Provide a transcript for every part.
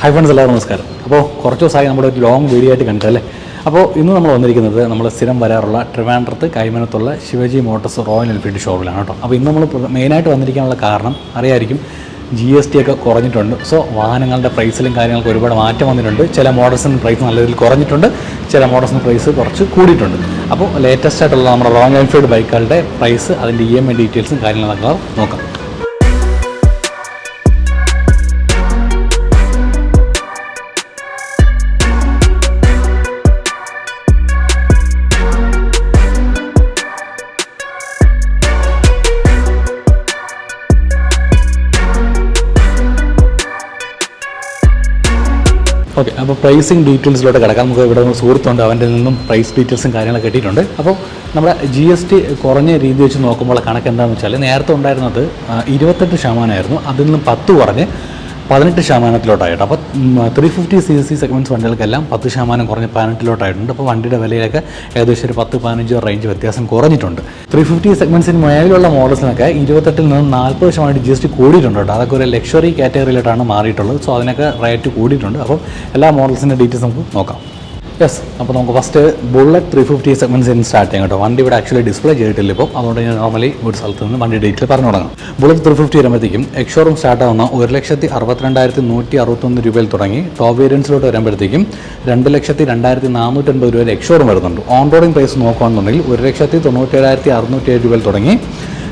Hi friends എല്ലാവർക്കും നമസ്കാരം. അപ്പോൾ കുറച്ച് ദിവസമായി നമ്മുടെ ഒരു ലോങ് വീഡിയോ ആയിട്ട് കണ്ടല്ലേ അപ്പോൾ ഇന്ന് നമ്മൾ വന്നിരിക്കുന്നത് നമ്മൾ സ്ഥിരം വരാറുള്ള ട്രിവാൻഡ്രത്ത് കൈമനത്തുള്ള ശിവജി മോട്ടോർസ് റോയൽ എൻഫീൽഡ് ഷോറൂമിലാണ് കേട്ടോ. അപ്പോൾ ഇന്ന് നമ്മൾ മെയിനായിട്ട് വന്നിരിക്കാനുള്ള കാരണം അറിയായിരിക്കും ജി എസ് ടി ഒക്കെ കുറഞ്ഞിട്ടുണ്ട്. സോ വാഹനങ്ങളുടെ പ്രൈസിലും കാര്യങ്ങൾക്ക് ഒരുപാട് മാറ്റം വന്നിട്ടുണ്ട്. ചില മോഡൽസിന് പ്രൈസ് നല്ല രീതിയിൽ കുറഞ്ഞിട്ടുണ്ട്. ചില മോഡൽസിന് പ്രൈസ് കുറച്ച് കൂടിയിട്ടുണ്ട്. അപ്പോൾ ലേറ്റസ്റ്റ് ആയിട്ടുള്ള നമ്മുടെ റോയൽ എൻഫീൽഡ് ബൈക്കുകളുടെ പ്രൈസ് അതിന്റെ ഇ എം ഐ ഡീറ്റെയിൽസും കാര്യങ്ങളൊക്കെ നോക്കാം. ഓക്കെ അപ്പോൾ പ്രൈസിങ് ഡീറ്റെയിൽസിലോട്ട് കിടക്കാം. നമുക്ക് ഇവിടെ ഒരു സുഹൃത്തുണ്ട് അവന്റെ നിന്നും പ്രൈസ് ഡീറ്റെയിൽസും കാര്യങ്ങളൊക്കെ കിട്ടിയിട്ടുണ്ട്. അപ്പോൾ നമ്മുടെ ജി എസ് ടി കുറഞ്ഞ രീതി വെച്ച് നോക്കുമ്പോൾ കണക്ക് എന്താണെന്ന് വെച്ചാൽ നേരത്തെ ഉണ്ടായിരുന്നത് ഇരുപത്തെട്ട് ശതമാനമായിരുന്നു. അതിൽ നിന്നും പത്ത് കുറഞ്ഞ് പതിനെട്ട് ശതമാനത്തിലോട്ടായിട്ട് അപ്പോൾ three fifty C C segments വണ്ടികൾക്കെല്ലാം പത്ത് ശതമാനം കുറഞ്ഞ് പതിനെട്ടിലോട്ടായിട്ടുണ്ട്. അപ്പോൾ വണ്ടിയുടെ വിലയിലൊക്കെ ഏകദേശം ഒരു പത്ത് പതിനഞ്ച് റേഞ്ച് വ്യത്യാസം കുറഞ്ഞിട്ടുണ്ട്. ത്രീ ഫിഫ്റ്റി സെഗ്മെന്റ്സിന് മേലുള്ള മോഡൽസിനൊക്കെ ഇരുപത്തെട്ടിൽ നിന്ന് നാൽപ്പത് ശതമാനം ജി എസ് ടി കൂടിയിട്ടുണ്ട് കേട്ടോ. അതൊക്കെ ഒരു ലക്ഷറി കാറ്റഗറിയിലോട്ടാണ് മാറിയിട്ടുള്ളത്. സോ അതിനൊക്കെ റേറ്റ് കൂടിയിട്ടുണ്ട്. അപ്പോൾ എല്ലാ മോഡൽസിന്റെ ഡീറ്റെയിൽസ് നമുക്ക് നോക്കാം. യെസ് അപ്പോൾ നമുക്ക് first Bullet three fifty segments start ചെയ്യാം കേട്ടോ. വണ്ടി ഇവിടെ ആക്ച്വലി ഡിസ്പ്ലേ ചെയ്തിട്ടില്ല ഇപ്പോൾ അതുകൊണ്ട് ഞാൻ നോർമലി ഒരു സ്ഥലത്ത് നിന്ന് വണ്ടി ഡീറ്റെയിൽ പറഞ്ഞു തുടങ്ങാം. ബുള്ളറ്റ് ത്രീ ഫിഫ്റ്റി വരുമ്പോഴത്തേക്കും എക്സോറും സ്റ്റാർട്ട് ആവുന്ന ഒരു ലക്ഷത്തി അറുപത്തിരണ്ടായിരത്തി നൂറ്റി അറുപത്തൊന്ന് രൂപയിൽ തുടങ്ങി. ടോപ്പ് വേരിയൻസിലോട്ട് വരുമ്പോഴത്തേക്കും രണ്ട് ലക്ഷത്തി രണ്ടായിരത്തി നാനൂറ്റൻപത് രൂപയിൽ എക്സോറും വരുന്നുണ്ട്. ഓൺ റോഡിംഗ് പ്രൈസ് നോക്കുകയാണെന്നുണ്ടെങ്കിൽ ഒരു ലക്ഷത്തി തൊണ്ണൂറ്റേഴായിരത്തി അറുന്നൂറ്റി ഏഴ് രൂപയിൽ തുടങ്ങി.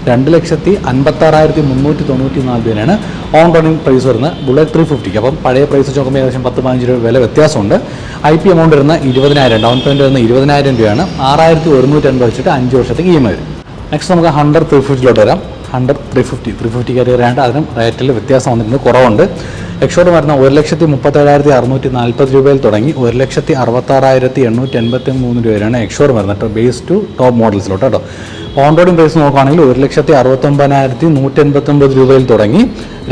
രണ്ട് ലക്ഷത്തി അൻപത്താറായിരത്തി മുന്നൂറ്റി തൊണ്ണൂറ്റി നാല് രൂപയാണ് ഓൺ റണ്ണിങ് പ്രൈസ് വരുന്നത് ബുള്ളറ്റ് ത്രീ ഫിഫ്റ്റിക്ക് അപ്പം പഴയ പ്രൈസ് വെച്ച് നോക്കുമ്പോൾ ഏകദേശം പത്ത് പതിനഞ്ച് രൂപ വില വ്യത്യാസമുണ്ട്. ഐ പി എമൗണ്ട് വരുന്ന ഇരുപതിനായിരം ഡൗൺ പേയ്മെന്റ് വരുന്ന ഇരുപതിനായിരം രൂപയാണ്. ആറായിരത്തി ഒരുന്നൂറ്റി അൻപത് വെച്ചിട്ട് അഞ്ച് വർഷത്തേക്ക് ഇ എം ഐ വരും. നെക്സ്റ്റ് നമുക്ക് ഹൺഡ്രഡ് ത്രീ ഫിഫ്റ്റിലോട്ട് വരാം. Hundred three fifty three fifty കാറ്റഗറിയാണ്ട് അതിനും റേറ്റിൽ വ്യത്യാസം വന്നിട്ടുണ്ട് കുറവുണ്ട്. എക്സോഡ് വരുന്ന ഒരു ലക്ഷത്തി മുപ്പത്തേഴായിരത്തി അറുന്നൂറ്റി നാൽപ്പത് രൂപയിൽ തുടങ്ങി ഒരു ലക്ഷത്തി അറുപത്താറായിരത്തി എണ്ണൂറ്റി എൺപത്തി മൂന്ന് രൂപയാണ് എക്സോഡ് കേട്ടോ ബേസ് ടു ടോപ്പ് മോഡൽസിലോട്ട് കേട്ടോ. ഓൺ റോഡിംഗ് പ്രൈസ് നോക്കുകയാണെങ്കിൽ ഒരു ലക്ഷത്തി അറുപത്തൊമ്പതിനായിരത്തി നൂറ്റി എൺപത്തൊമ്പത് രൂപയിൽ തുടങ്ങി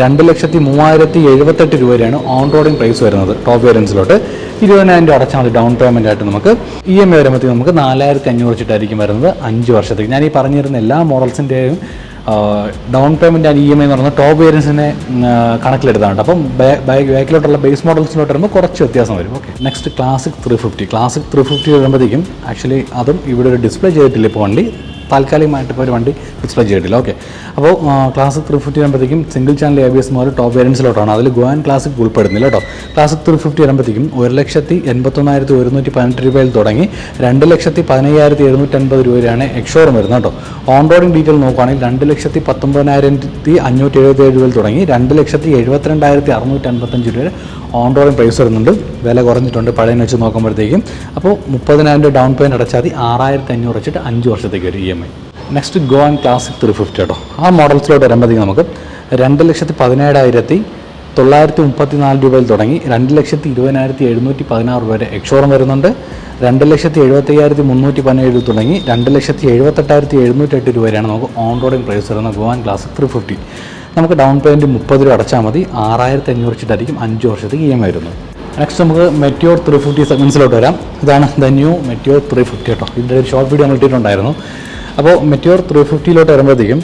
രണ്ട് ലക്ഷത്തി മൂവായിരത്തി എഴുപത്തെട്ട് രൂപ വരെയാണ് ഓൺ റോഡിംഗ് പ്രൈസ് വരുന്നത് ടോപ്പ് വേരിയൻസിലോട്ട് ഇരുപതിനായിരം രൂപ അടച്ചാൽ മതി ഡൗൺ പേയ്മെന്റ് ആയിട്ട് നമുക്ക്. ഇ എം ഐ വരുമ്പോഴത്തേക്ക് നമുക്ക് നാലായിരത്തി അഞ്ഞൂറ് വെച്ചിട്ടായിരിക്കും വരുന്നത് അഞ്ച് വർഷത്തേക്ക്. ഞാൻ ഈ പറഞ്ഞിരുന്ന എല്ലാ മോഡൽസിന്റെയും down payment and E M I എന്ന് പറയുന്നത് ടോപ്പ് വേരിയൻസിനെ കണക്കിലെടുത്താണ് അപ്പം ബാക്കിലോട്ടുള്ള ബേസ് മോഡൽസിലോട്ട് വരുമ്പോൾ കുറച്ച് വ്യത്യാസം വരും. Okay next Classic three fifty Classic three fifty വരുമ്പോഴത്തേക്കും ആക്ച്വലി അതും ഇവിടെ ഒരു ഡിസ്പ്ലേ ചെയ്തിട്ടില്ല ഇപ്പോൾ വണ്ടി താൽക്കാലികമായിട്ട് ഇപ്പോൾ ഒരു വണ്ടി ഡിസ്പ്ലേ ചെയ്തിട്ടില്ല. ഓക്കെ അപ്പോൾ ക്ലാസ് ത്രീ ഫിഫ്റ്റി വരുമ്പോഴത്തേക്കും single channel A B S model top വേരിയൻസിലോട്ടാണ് അതിൽ ഗോവൻ ക്ലാസിക് ഉൾപ്പെടുന്നില്ല കേട്ടോ. ക്ലാസ് ത്രീ ഫിഫ്റ്റി വരുമ്പോഴത്തേക്കും ഒരു ലക്ഷത്തി എൺപത്തൊന്നായിരത്തി ഒരുന്നൂറ്റി പതിനെട്ട് രൂപയിൽ തുടങ്ങി രണ്ട് ലക്ഷത്തി പതിനയ്യായിരത്തി എഴുന്നൂറ്റി അൻപത് രൂപയാണ് എക്സോറും വരുന്നത് കേട്ടോ. ഓൺ റോഡിംഗ് ഡീറ്റെയിൽ നോക്കുകയാണെങ്കിൽ രണ്ട് ലക്ഷത്തി പത്തൊമ്പതിനായിരത്തി അഞ്ഞൂറ്റി എഴുപത്തി ഏഴ് രൂപയിൽ തുടങ്ങി രണ്ട് ലക്ഷത്തി എഴുപത്തിരണ്ടായിരത്തി അറുന്നൂറ്റി അൻപത്തഞ്ച് രൂപ ഓൺ റോഡിംഗ് പ്രൈസ് വരുന്നുണ്ട്. വില കുറഞ്ഞിട്ടുണ്ട് പഴയ വെച്ച് നോക്കുമ്പോഴത്തേക്കും. അപ്പോൾ മുപ്പതിനായിരം ഡൗൺ പേയ്മെന്റ് അടച്ചാൽ മതി. ആറായിരത്തി അഞ്ഞൂറ് വെച്ചിട്ട് അഞ്ച് വർഷത്തേക്ക് ഒരു E M I next go and Classic three fifty കേട്ടോ ആ മോഡൽസിലോട്ട് വരുമ്പോഴത്തേക്കും നമുക്ക് രണ്ട് ലക്ഷത്തി പതിനേഴായിരത്തി തൊള്ളായിരത്തി മുപ്പത്തി നാല് രൂപയിൽ തുടങ്ങി. രണ്ട് ലക്ഷത്തി ഇരുപതിനായിരത്തി എഴുന്നൂറ്റി പതിനാറ് രൂപ വരെ എക്സോറും വരുന്നുണ്ട്. രണ്ട് ലക്ഷത്തി എഴുപത്തയ്യായിരത്തി മുന്നൂറ്റി പതിനേഴ് തുടങ്ങി. രണ്ട് ലക്ഷത്തി എഴുപത്തെട്ടായിരത്തി എഴുന്നൂറ്റെട്ട് രൂപ വരെയാണ് നമുക്ക് ഓൺ റോഡിംഗ് പ്രൈസ് വരുന്ന go and Classic three fifty നമുക്ക് ഡൗൺ പേയ്മെന്റ് മുപ്പത് രൂപ അടച്ചാൽ മതി. ആറായിരത്തി അഞ്ഞൂറ് വെച്ചിട്ടായിരിക്കും അഞ്ച് വർഷത്തേക്ക് ഇ എം ഐ വരുന്നത്. നെക്സ്റ്റ് നമുക്ക് മെറ്റിയോർ ത്രീ ഫിഫ്റ്റി സെഗ്മെൻസിലോട്ട് വരാം. ഇതാണ് the new Meteor three fifty കേട്ടോ ഇതിന്റെ ഒരു ഷോർട്ട് വീഡിയോ നമ്മൾ ഇട്ടിട്ടുണ്ടായിരുന്നു. അപ്പോൾ മെറ്റിയോർ ത്രീ ഫിഫ്റ്റിയിലോട്ട് വരുമ്പോഴത്തേക്കും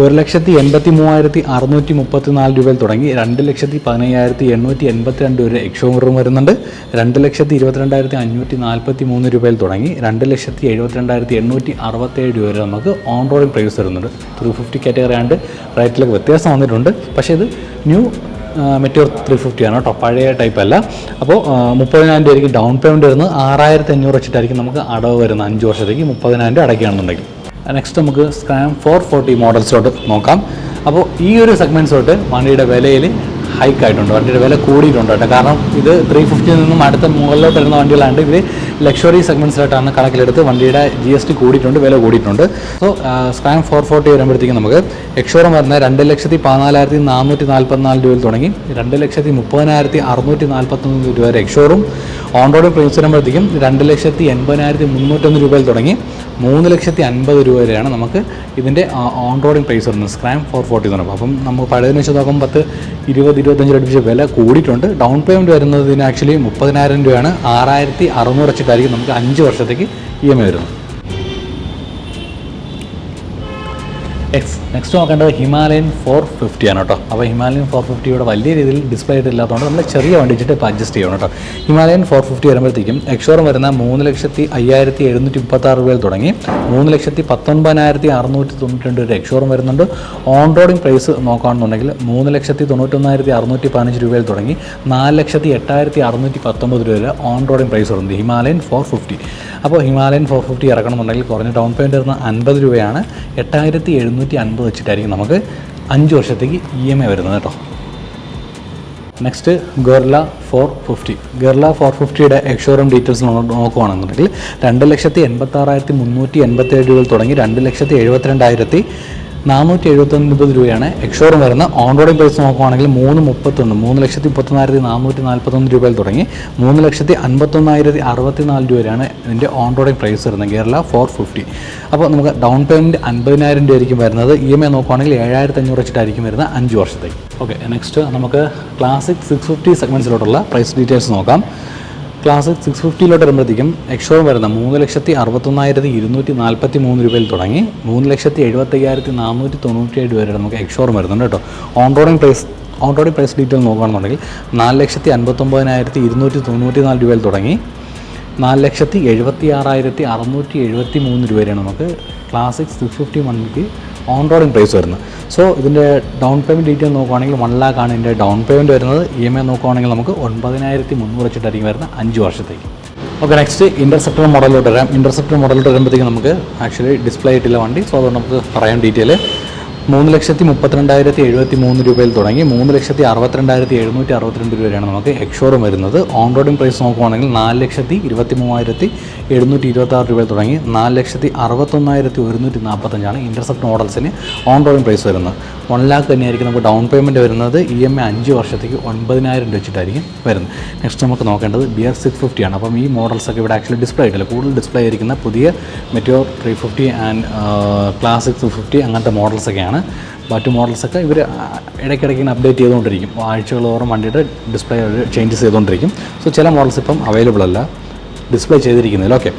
ഒരു ലക്ഷത്തി എൺപത്തി മൂവായിരത്തി അറുന്നൂറ്റി മുപ്പത്തി നാല് രൂപയിൽ തുടങ്ങി. രണ്ട് ലക്ഷത്തി പതിനയ്യായിരത്തി എണ്ണൂറ്റി എൺപത്തി രണ്ട് രൂപ എക്സോറും വരുന്നുണ്ട്. രണ്ട് ലക്ഷത്തി ഇരുപത്തിരണ്ടായിരത്തി അഞ്ഞൂറ്റി നാൽപ്പത്തി മൂന്ന് രൂപയിൽ തുടങ്ങി. രണ്ട് ലക്ഷത്തി എഴുപത്തിരണ്ടായിരത്തി എണ്ണൂറ്റി അറുപത്തേഴ് രൂപ വരെ നമുക്ക് ഓൺ റോഡിൽ പ്രൈസ് വരുന്നുണ്ട്. ത്രീ ഫിഫ്റ്റി കാറ്റഗറി ആണ്ട് റേറ്റിലൊക്കെ വ്യത്യാസം വന്നിട്ടുണ്ട്. പക്ഷേ ഇത് ന്യൂ മെറ്റൂർ ത്രീ ഫിഫ്റ്റി ആണ് കേട്ടോ. പഴയ ടൈപ്പ് അല്ല. അപ്പോൾ മുപ്പതിനായിരം രൂപയ്ക്ക് ഡൗൺ പേയ്മെന്റ് വരുന്നത് ആറായിരത്തി അഞ്ഞൂറ് വെച്ചിട്ടായിരിക്കും നമുക്ക് അടവ് വരുന്നത് അഞ്ച് വർഷത്തേക്ക്. മുപ്പതിനായിരം രൂപ അടയ്ക്കുകയാണെന്നുണ്ടെങ്കിൽ. നെക്സ്റ്റ് നമുക്ക് സ്ക്രാം ഫോർ ഫോർട്ടി മോഡൽസിലോട്ട് നോക്കാം. അപ്പോൾ ഈ ഒരു സെഗ്മെന്റ്സിലോട്ട് വണ്ടിയുടെ വിലയിൽ ഹൈക്ക് ആയിട്ടുണ്ട്. വണ്ടിയുടെ വില കൂടിയിട്ടുണ്ട് കേട്ടോ. കാരണം ഇത് ത്രീ ഫിഫ്റ്റിയിൽ നിന്നും അടുത്ത മുകളിലോട്ട് വരുന്ന വണ്ടികളാണ്ട് ഇവർ ലക്ഷറി സെഗ്മെന്റ്സിലോട്ടാണ് കണക്കിലെടുത്ത് വണ്ടിയുടെ ജി എസ് ടി കൂടിയിട്ടുണ്ട് വില കൂടിയിട്ടുണ്ട്. സോ സ്ക്രാം ഫോർ ഫോർട്ടി വരുമ്പോഴത്തേക്കും നമുക്ക് എക്ഷോറം വരുന്ന രണ്ട് ലക്ഷത്തി പതിനാലായിരത്തി നാനൂറ്റി നാൽപ്പത്തിനാല് രൂപയിൽ തുടങ്ങി. രണ്ട് ലക്ഷത്തി മുപ്പതിനായിരത്തി അറുന്നൂറ്റി നാൽപ്പത്തൊന്ന് രൂപ വരെ എക്സോറും ഓൺ റോഡ് പ്രൈസ് വരുമ്പോഴത്തേക്കും രണ്ട് ലക്ഷത്തി എൺപതിനായിരത്തി മുന്നൂറ്റൊന്ന് രൂപയിൽ തുടങ്ങി. മൂന്ന് ലക്ഷത്തി അൻപത് രൂപ വരെയാണ് നമുക്ക് ഇതിന്റെ ഓൺ റോഡിങ് പ്രൈസ് വരുന്നത്. സ്ക്രാം ഫോർ ഫോർട്ടി എന്ന് പറയുമ്പോൾ അപ്പം നമ്മൾ പഴയതിന് വെച്ച് നോക്കുമ്പോൾ പത്ത് ഇരുപത് ഇരുപത്തഞ്ച് അടുപ്പിച്ച് വില കൂടിയിട്ടുണ്ട്. ഡൗൺ പേയ്മെന്റ് വരുന്നതിന് ആക്ച്വലി മുപ്പതിനായിരം രൂപയാണ്. ആറായിരത്തി അറുന്നൂറ് വെച്ചിട്ടായിരിക്കും നമുക്ക് അഞ്ച് വർഷത്തേക്ക് ഇ എം ഐ വരുന്നത്. എക്സ് നെക്സ്റ്റ് നോക്കേണ്ടത് ഹിമാലയൻ ഫോർ ഫിഫ്റ്റി ആണ് കേട്ടോ. അപ്പോൾ ഹിമാലയൻ ഫോർ ഫിഫ്റ്റിയുടെ വലിയ രീതിയിൽ ഡിസ്പ്ലേ ആയിട്ടില്ലാത്തതുകൊണ്ട് നമ്മൾ ചെറിയ വണ്ടി വെച്ചിട്ട് ഇപ്പോൾ അഡ്ജസ്റ്റ് ചെയ്യണം കേട്ടോ. ഹിമാലയൻ ഫോർ ഫിഫ്റ്റി വരുമ്പോഴത്തേക്കും എക്സോറും വരുന്ന മൂന്ന് ലക്ഷത്തി അയ്യായിരത്തി എഴുന്നൂറ്റി മുപ്പത്താറ് രൂപയിൽ തുടങ്ങി. മൂന്ന് ലക്ഷത്തി പത്തൊൻപതിനായിരത്തി അറുന്നൂറ്റി തൊണ്ണൂറ്റി രണ്ട് രൂപ എക്സോറും വരുന്നുണ്ട്. ഓൺ റോഡിംഗ് പ്രൈസ് നോക്കുകയാണെന്നുണ്ടെങ്കിൽ മൂന്ന് ലക്ഷത്തി തൊണ്ണൂറ്റൊന്നായിരത്തി അറുന്നൂറ്റി പതിനഞ്ച് രൂപയിൽ തുടങ്ങി. നാല് ലക്ഷത്തി എട്ടായിരത്തി അറുന്നൂറ്റി പത്തൊമ്പത് രൂപ വരെ ഓൺ റോഡിംഗ് പ്രൈസ് വരുന്നത് ഹിമാലയൻ ഫോർ ഫിഫ്റ്റി അപ്പോൾ ഹിമാലയൻ ഫോർ ഫിഫ്റ്റി ഇറക്കണമെന്നുണ്ടെങ്കിൽ കുറഞ്ഞ ഡൗൺ പേയ്മെന്റ് വരുന്ന അൻപത് രൂപയാണ് എട്ടായിരത്തി എഴുന്നൂറ്റി അൻപത് വെച്ചിട്ടായിരിക്കും നമുക്ക് അഞ്ച് വർഷത്തേക്ക് ഇ എം ഐ വരുന്നത് കേട്ടോ. Next Guerrilla four fifty Guerrilla four ഫിഫ്റ്റിയുടെ ex showroom details നമ്മൾ നോക്കുകയാണെന്നുണ്ടെങ്കിൽ രണ്ട് ലക്ഷത്തി എൺപത്താറായിരത്തി മുന്നൂറ്റി എൺപത്തേഴ് രൂപയിൽ തുടങ്ങി രണ്ട് ലക്ഷത്തി എഴുപത്തിരണ്ടായിരത്തി നാനൂറ്റി എഴുപത്തൊൻപത് രൂപയാണ്. എക്സോറും വരുന്ന ഓൺ റോഡിംഗ് പ്രൈസ് നോക്കുകയാണെങ്കിൽ മൂന്ന് മുപ്പത്തൊന്ന് മൂന്ന് ലക്ഷത്തി മുപ്പത്തൊന്നായിരത്തി നാനൂറ്റി നാൽപ്പത്തൊന്ന് രൂപയിൽ തുടങ്ങി. മൂന്ന് ലക്ഷത്തി അൻപത്തൊന്നായിരത്തി അറുപത്തിനാല് രൂപ വരെയാണ് ഇതിന്റെ ഓൺ റോഡിംഗ് പ്രൈസ് വരുന്നത്. കേരള ഫോർ ഫിഫ്റ്റി അപ്പോൾ നമുക്ക് ഡൗൺ പേയ്മെന്റ് അൻപതിനായിരം രൂപയായിരിക്കും വരുന്നത്. ഇ എം ഐ നോക്കുകയാണെങ്കിൽ ഏഴായിരത്തി അഞ്ഞൂറ് വെച്ചിട്ടായിരിക്കും വരുന്നത് അഞ്ച് വർഷത്തേക്ക്. ഓക്കെ നെക്സ്റ്റ് നമുക്ക് ക്ലാസിക് സിക്സ് ഫിഫ്റ്റി സെഗ്മെന്റ്സിലോട്ടുള്ള പ്രൈസ് ഡീറ്റെയിൽസ് നോക്കാം. ക്ലാസിക് സിക്സ് ഫിഫ്റ്റിയിലോട്ട് വരുമ്പോഴത്തേക്കും എക്സോറും വരുന്ന മൂന്ന് ലക്ഷത്തി അറുപത്തൊന്നായിരത്തി ഇരുന്നൂറ്റി നാൽപ്പത്തി മൂന്ന് രൂപയിൽ തുടങ്ങി. മൂന്ന് ലക്ഷത്തി എഴുപത്തയ്യായിരത്തി നാനൂറ്റി തൊണ്ണൂറ്റി ഏഴ് വരെ നമുക്ക് എക്സോറും വരുന്നുണ്ട് കേട്ടോ. On roading price on roading price detail നോക്കുകയാണെന്നുണ്ടെങ്കിൽ നാല് ലക്ഷത്തി അൻപത്തൊമ്പതിനായിരത്തി ഇരുന്നൂറ്റി തൊണ്ണൂറ്റി നാല് രൂപയിൽ തുടങ്ങി. നാല് ലക്ഷത്തി എഴുപത്തി ആറായിരത്തി അറുന്നൂറ്റി എഴുപത്തി മൂന്ന് രൂപ വരെയാണ് നമുക്ക് ക്ലാസിക് സിക്സ് ഫിഫ്റ്റി വണ്ടിക്ക് ഓൺ റോഡിങ് പ്രൈസ് വരുന്നത്. സോ ഇതിന്റെ ഡൗൺ പേയ്മെന്റ് ഡീറ്റെയിൽ നോക്കുകയാണെങ്കിൽ വൺ ലാക്ക് ആണ് ഇതിന്റെ ഡൗൺ പേയ്മെന്റ് വരുന്നത്. ഇ എം ഐ നോക്കുകയാണെങ്കിൽ നമുക്ക് ഒൻപതിനായിരത്തി മുന്നൂറ് വെച്ചിട്ടായിരിക്കും വരുന്നത് അഞ്ച് വർഷത്തേക്ക്. ഓക്കെ നെക്സ്റ്റ് ഇന്റർസെപ്റ്റർ മോഡലിലോട്ട് വരാം. ഇന്റർസെപ്റ്റർ മോഡലിലോട്ട് വരുമ്പോഴത്തേക്കും നമുക്ക് ആക്ച്വലി ഡിസ്പ്ലേ ആയിട്ടില്ല വണ്ടി. സോ അതുകൊണ്ട് നമുക്ക് പറയാം ഡീറ്റെയിൽ മൂന്ന് ലക്ഷത്തി മുപ്പത്തിരണ്ടായിരത്തി എഴുപത്തി മൂന്ന് രൂപയിൽ തുടങ്ങി. മൂന്ന് ലക്ഷത്തി അറുപത്തിരണ്ടായിരത്തി എഴുന്നൂറ്റി അറുപത്തിരണ്ട് രൂപയാണ് നമുക്ക് എക്സോറും വരുന്നത്. ഓൺ റോഡിംഗ് പ്രൈസ് നോക്കുകയാണെങ്കിൽ നാല് ലക്ഷത്തി ഇരുപത്തി മൂവായിരത്തി എഴുന്നൂറ്റി ഇരുപത്തി ആറ് രൂപയിൽ തുടങ്ങി. നാല് ലക്ഷത്തി അറുപത്തൊന്നായിരത്തി ഒരുന്നൂറ്റി നാൽപ്പത്തഞ്ചാണ് ഇന്റർസെപ്റ്റ് മോഡൽസിന് ഓൺ റോഡിംഗ് പ്രൈസ് വരുന്നത്. വൺ ലാക്ക് തന്നെയായിരിക്കും നമുക്ക് ഡൗൺ പേയ്മെന്റ് വരുന്നത്. ഇ എം ഐ അഞ്ച് വർഷത്തേക്ക് ഒൻപതിനായിരം രൂപ വെച്ചിട്ടായിരിക്കും വരുന്നത്. നെക്സ്റ്റ് നമുക്ക് നോക്കേണ്ടത് ബി ആർ സിക്സ് ഫിഫ്റ്റി ആണ്. അപ്പം ഈ മോഡൽസൊക്കെ ഇവിടെ ആക്ച്വലി ഡിസ്പ്ലേ ആയിട്ടില്ല. കൂടുതൽ ഡിസ്പ്ലേ ആയിരിക്കുന്ന പുതിയ Meteor three fifty and Classic two fifty അങ്ങനത്തെ മോഡൽസൊക്കെയാണ് മറ്റു മോഡൽസൊക്കെ ഇവർ ഇടയ്ക്കിടയ്ക്ക് ഇങ്ങനെ അപ്ഡേറ്റ് ചെയ്തുകൊണ്ടിരിക്കും. ആഴ്ചകളോളം വണ്ടിയുടെ ഡിസ്പ്ലേ ചേഞ്ചസ് ചെയ്തുകൊണ്ടിരിക്കും. സോ ചില മോഡൽസ് ഇപ്പം അവൈലബിൾ അല്ല. ഡിസ്പ്ലേ ചെയ്തിരിക്കുന്നതിൽ ഓക്കെ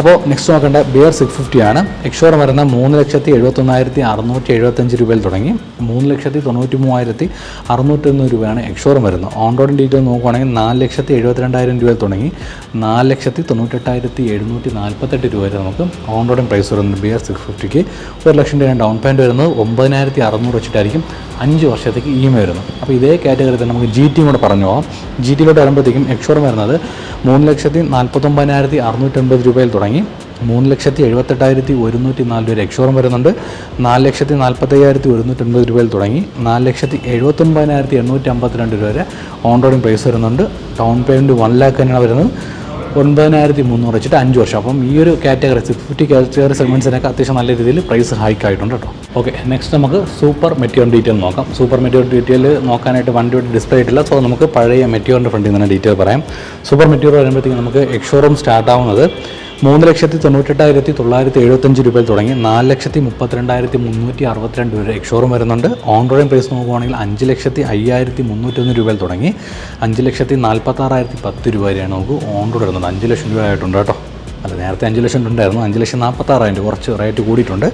അപ്പോൾ നെക്സ്റ്റ് നോക്കേണ്ട ബിയർ സിക്സ് ഫിഫ്റ്റി ആണ്. എക്സോർ വരുന്ന മൂന്ന് ലക്ഷത്തി എഴുപത്തൊന്നായിരത്തി അറുന്നൂറ്റി എഴുപത്തഞ്ച് രൂപയിൽ തുടങ്ങി. മൂന്ന് ലക്ഷത്തി തൊണ്ണൂറ്റി മൂവായിരത്തി അറുന്നൂറ്റൊന്ന് രൂപയാണ് എക്സോറും വരുന്നത്. ഓൺ റോഡ് ഡീറ്റെയിൽ നോക്കുവാണെങ്കിൽ നാല് ലക്ഷത്തി എഴുപത്തിരണ്ടായിരം രൂപയിൽ തുടങ്ങി. നാല് ലക്ഷത്തി തൊണ്ണൂറ്റെട്ടായിരത്തി എഴുന്നൂറ്റി നാൽപ്പത്തെട്ട് രൂപ വരെ നമുക്ക് ഓൺ റോഡിൻ പ്രൈസ് വരുന്നത് ബിയർ സിക്സ് ഫിഫ്റ്റിക്ക് ഒരു ലക്ഷം രൂപ ഡൗൺ പേയ്മെന്റ് വരുന്നത് ഒമ്പതിനായിരത്തി അറുന്നൂറ് വെച്ചിട്ടായിരിക്കും. അഞ്ച് വർഷത്തേക്ക് ഇ എം ഐ വരുന്നു. അപ്പോൾ ഇതേ കാറ്റഗറി തന്നെ നമുക്ക് ജി ടിയും കൂടെ പറഞ്ഞു പോകാം. ജി ടിയിലോട്ട് വരുമ്പോഴത്തേക്കും എക്സ്ഷോറും വരുന്നത് മൂന്ന് ലക്ഷത്തി നാൽപ്പത്തൊമ്പതിനായിരത്തി അറുന്നൂറ്റമ്പത് രൂപയിൽ തുടങ്ങി. മൂന്ന് ലക്ഷത്തി എഴുപത്തെട്ടായിരത്തി ഒരുന്നൂറ്റി നാല് രൂപ എക്സ്ഷോറും വരുന്നുണ്ട്. നാല് ലക്ഷത്തി നാൽപ്പത്തയ്യായിരത്തി ഒരുന്നൂറ്റൻപത് രൂപയിൽ തുടങ്ങി. നാല് ലക്ഷത്തി എഴുപത്തൊമ്പതിനായിരത്തി എണ്ണൂറ്റി അമ്പത്തിരണ്ട് രൂപ വരെ ഓൺ റോഡിങ് പ്രൈസ് വരുന്നുണ്ട്. ഡൗൺ പേയ്മെന്റ് വൺ ലാക്ക് തന്നെയാണ് വരുന്നത്. ഒൻപതിനായിരത്തി മുന്നൂറ് വെച്ചിട്ട് അഞ്ച് വർഷം. അപ്പം ഈ ഒരു കാറ്റഗറി സിക്സ് ഫിഫ്റ്റി കാറ്റഗറി സെഗ്മെന്റ്സിനൊക്കെ അത്യാവശ്യം നല്ല രീതിയിൽ പ്രൈസ് ഹൈക്ക് ആയിട്ടുണ്ട് കേട്ടോ ഓക്കെ നെക്സ്റ്റ് നമുക്ക് സൂപ്പർ മെറ്റിയോൺ ഡീറ്റെയിൽ നോക്കാം. സൂപ്പർ മെറ്റിയോൺ ഡീറ്റെയിൽ നോക്കാനായിട്ട് വണ്ടിയുടെ ഡിസ്പ്ലേ ആയിട്ടില്ല. സോ നമുക്ക് പഴയ മെറ്റിയോറിന്റെ ഫ്രണ്ടിൽ നിന്ന് ഡീറ്റെയിൽ പറയാം. സൂപ്പർ മെറ്റിയോർ വരുമ്പോഴത്തേക്കും നമുക്ക് എക്സോറൂം സ്റ്റാർട്ട് ആവുന്നത് മൂന്ന് ലക്ഷത്തി തൊണ്ണൂറ്റെട്ടായിരത്തി തൊള്ളായിരത്തി എഴുപത്തഞ്ച് രൂപയിൽ തുടങ്ങി. നാല് ലക്ഷത്തി മുപ്പത്തിരണ്ടായിരത്തി മുന്നൂറ്റി അറുപത്തിരണ്ട് രൂപ എക്ഷോറും വരുന്നുണ്ട് ഓൺ റോഡിംഗ് പ്രൈസ് നോക്കുവാണെങ്കിൽ അഞ്ച് ലക്ഷത്തി അയ്യായിരത്തി മുന്നൂറ്റൊന്ന് രൂപയിൽ തുടങ്ങി. അഞ്ച് ലക്ഷത്തി നാൽപ്പത്താറായിരത്തി പത്ത് രൂപ വരെയാണ് നമുക്ക് ഓൺ റോഡ് വരുന്നത് അഞ്ച് ലക്ഷം രൂപ ആയിട്ടുണ്ട് കേട്ടോ. അല്ല നേരത്തെ അഞ്ച് ലക്ഷം ഉണ്ടായിരുന്നു. അഞ്ച് ലക്ഷം നാൽപ്പത്താറായിരം രൂപ കുറച്ച് റേറ്റ് കൂടിയിട്ടുണ്ട്.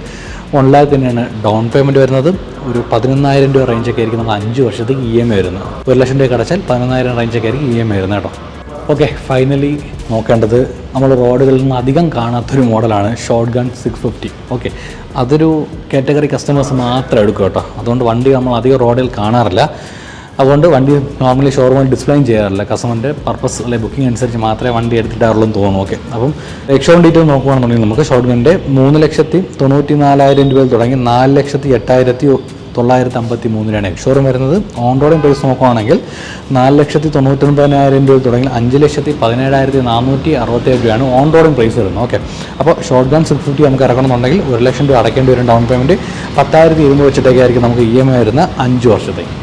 വൺ ലാക്ക് തന്നെയാണ് ഡൗൺ പേയ്മെന്റ് വരുന്നത്. ഒരു പതിനൊന്നായിരം രൂപ റേഞ്ചൊക്കെ ആയിരിക്കും നമുക്ക് അഞ്ച് വർഷത്തേക്ക് ഇ എം ഐ വരുന്നത്. ഒരു ലക്ഷം രൂപ അടച്ചാൽ പതിനൊന്നായിരം റേഞ്ചൊക്കെ ആയിരിക്കും ഇ എം ഐ വരുന്നത് കേട്ടോ. ഓക്കെ ഫൈനലി നോക്കേണ്ടത് നമ്മൾ റോഡുകളിൽ നിന്ന് അധികം കാണാത്തൊരു മോഡലാണ് Shotgun six fifty. Okay അതൊരു കാറ്റഗറി കസ്റ്റമേഴ്സ് മാത്രം എടുക്കും കേട്ടോ. അതുകൊണ്ട് വണ്ടി നമ്മൾ അധികം റോഡിൽ കാണാറില്ല. അതുകൊണ്ട് വണ്ടി നോർമലി ഷോറൂമിൽ ഡിസ്പ്ലേയും ചെയ്യാറില്ല. കസ്റ്റമറിന്റെ പർപ്പസ് അല്ലെ ബുക്കിംഗ് അനുസരിച്ച് മാത്രമേ വണ്ടി എടുത്തിട്ടാറുള്ളൂ എന്ന് തോന്നുന്നു. ഓക്കെ അപ്പം എക്സോൺ ഡീറ്റെയിൽ നോക്കുകയാണെന്നുണ്ടെങ്കിൽ നമുക്ക് ഷോർട്ട് ഗണ്ണിന്റെ മൂന്ന് ലക്ഷത്തി തൊണ്ണൂറ്റി നാലായിരം രൂപയിൽ തുടങ്ങി നാല് ലക്ഷത്തി എട്ടായിരത്തി തൊള്ളായിരത്തി അമ്പത്തി മൂന്നിലാണ് ഷോറൂം വരുന്നത് ഓൺ റോഡിംഗ് പ്രൈസ് നോക്കുകയാണെങ്കിൽ നാല് ലക്ഷത്തി തൊണ്ണൂറ്റൊൻപതിനായിരം രൂപ തുടങ്ങി അഞ്ച് ലക്ഷത്തി പതിനേഴായിരത്തി നാനൂറ്റി അറുപത്തേഴ് രൂപയാണ് ഓൺ റോഡിൻ പ്രൈസ് വരുന്നത്. ഓക്കെ അപ്പോൾ ഷോർട്ട് ഗൺ സിക്സ് ഫിഫ്റ്റി നമുക്ക് ഇറക്കണമെന്നുണ്ടെങ്കിൽ ഒരു ലക്ഷം രൂപ അടയ്ക്കേണ്ടി വരും ഡൗൺ പേയ്മെന്റ് പത്തായിരത്തി ഇരുന്നൂറ് വെച്ചിട്ടൊക്കെയായിരിക്കും നമുക്ക് ഇ എം ഐ വരുന്ന അഞ്ച് വർഷത്തേക്ക്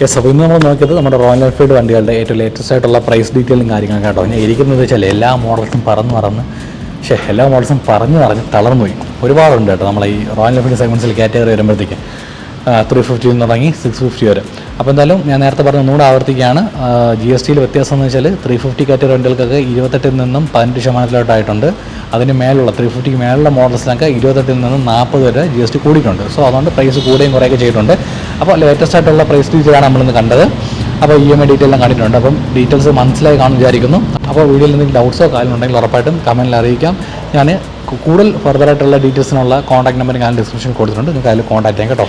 യെസ് അപ്പോൾ ഇന്ന് നമ്മൾ നോക്കിയത് നമ്മുടെ റോയൽ എൻഫീൽഡ് വണ്ടികളുടെ ഏറ്റവും ലേറ്റസ്റ്റ് ആയിട്ടുള്ള പ്രൈസ് ഡീറ്റെയിലും കാര്യങ്ങളും കേട്ടോ. ഞാൻ ഇരിക്കുന്നത് വെച്ചാൽ എല്ലാ മോഡൽസും പറന്ന് പറന്ന് പക്ഷേ എല്ലാ മോഡൽസും പറഞ്ഞ് പറഞ്ഞ് തളർന്നു പോയി ഒരുപാടുണ്ട് കേട്ടോ നമ്മൾ ഈ റോയൽ എൻഫീൽഡ് സെഗ്മെൻസിൽ കാറ്റഗറി വരുമ്പോഴത്തേക്ക്. ത്രീ ഫിഫ്റ്റിയിൽ നിന്ന് തുടങ്ങി സിക്സ് ഫിഫ്റ്റി വരെ. അപ്പോൾ എന്തായാലും ഞാൻ നേരത്തെ പറഞ്ഞ ഒന്നുകൂടെ ആവർത്തിക്കുകയാണ്. ജി എസ് ടിയിൽ വ്യത്യാസം എന്ന് വെച്ചാൽ ത്രീ ഫിഫ്റ്റി കാറ്റഗറി വണ്ടികൾക്കൊക്കെ ഇരുപത്തെട്ടിൽ നിന്നും പതിനെട്ട് ശതമാനത്തിലോട്ടായിട്ടുണ്ട് അതിന് മേലുള്ള ത്രീ ഫിഫ്റ്റിക്ക് മേലുള്ള മോഡൽസിനൊക്കെ ഇരുപത്തെട്ടിൽ നിന്നും നാൽപ്പത് വരെ ജി എസ് ടി കൂടിയിട്ടുണ്ട്. സോ അതുകൊണ്ട് പ്രൈസ് കൂടുകയും കുറേയൊക്കെ ചെയ്തിട്ടുണ്ട്. അപ്പോൾ ലേറ്റസ്റ്റ് ആയിട്ടുള്ള പ്രൈസ് ഡീറ്റെയിലാണ് നമ്മളിന്ന് കണ്ടത്. അപ്പോൾ ഇ എം ഐ ഡീറ്റെയിൽ എല്ലാം കണ്ടിട്ടുണ്ട്. അപ്പം ഡീറ്റെയിൽസ് മനസ്സിലായി കാണും വിചാരിക്കുന്നു. അപ്പോൾ വീഡിയോയിൽ എന്തെങ്കിലും ഡൗട്ട്സോ കാര്യങ്ങളുണ്ടെങ്കിൽ ഉറപ്പായിട്ടും കമന്റിൽ അറിയിക്കാം. ഞാൻ കൂടുതൽ ഫർദർ ആയിട്ടുള്ള ഡീറ്റെയിൽസിനുള്ള കോൺടാക്ട് നമ്പർ ഞാൻ ഡിസ്ക്രിപ്ഷൻ കൊടുത്തിട്ടുണ്ട്. നിങ്ങൾക്ക് അതിൽ കോൺടാക്ട് ചെയ്യാം കേട്ടോ.